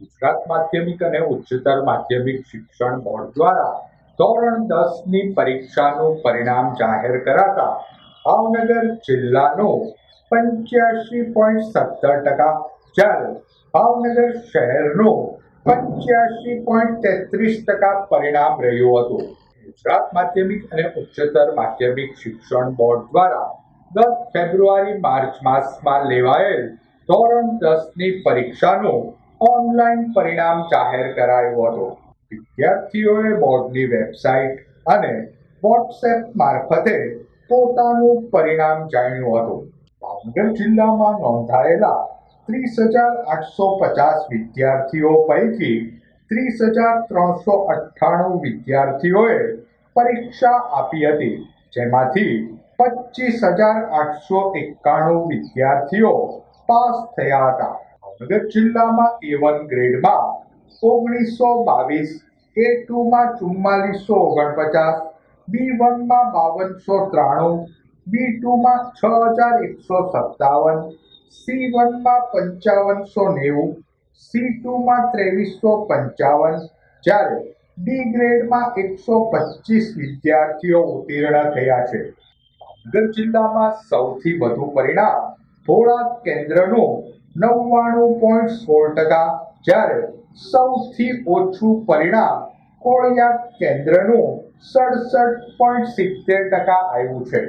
ગુજરાત માધ્યમિક અને ઉચ્ચતર માધ્યમિક શિક્ષણ બોર્ડ દ્વારા ધોરણ દસની પરીક્ષાનું પરિણામ જાહેર કરાતા ભાવનગર જિલ્લાનો પંચ્યાસી પોઈન્ટ સત્તર ટકા, જ્યારે ભાવનગર શહેરનો પંચ્યાસી પોઈન્ટ તેત્રીસ ટકા પરિણામ રહ્યું હતું. ગુજરાત માધ્યમિક અને ઉચ્ચતર માધ્યમિક શિક્ષણ બોર્ડ દ્વારા ગત ફેબ્રુઆરી માર્ચ માસમાં લેવાયેલ ધોરણ દસની પરીક્ષાનું ઓનલાઈન પરિણામ જાહેર કરાયું હતું. વિદ્યાર્થીઓએ બોર્ડની વેબસાઇટ અને વોટ્સએપ મારફતે પોતાનું પરિણામ જાણ્યું હતું. ભાવનગર જિલ્લામાં નોંધાયેલા ત્રીસ હજાર આઠસો પચાસ વિદ્યાર્થીઓ પૈકી ત્રીસ હજાર ત્રણસો અઠ્ઠાણું વિદ્યાર્થીઓએ પરીક્ષા આપી હતી, જેમાંથી પચીસ હજાર આઠસો એકાણું વિદ્યાર્થીઓ પાસ થયા હતા. ભાવનગર જિલ્લામાં એ વન ગ્રેડમાં ઓગણીસો બાવીસ એ ટુમાં ચુમ્માલીસો ઓગણપચાસ બી વનમાં બાવનસો ત્રાણું બી ટુમાં છ હજાર એકસો સત્તાવન સી વનમાં પંચાવનસો નેવું સી ટુમાં ત્રેવીસો પંચાવન. જ્યારે ડી ગ્રેડમાં એકસો પચીસ વિદ્યાર્થીઓ ઉત્તીર્ણ થયા છે. ભાવનગર જિલ્લામાં સૌથી વધુ પરિણામ ભોળા કેન્દ્રનું નવ્વાણું પોઈન્ટ સોળ ટકા જ્યારે સૌથી ઓછું પરિણામ કોળિયા કેન્દ્રનું સડસઠ પોઈન્ટ સિત્તેર ટકા આવ્યું છે.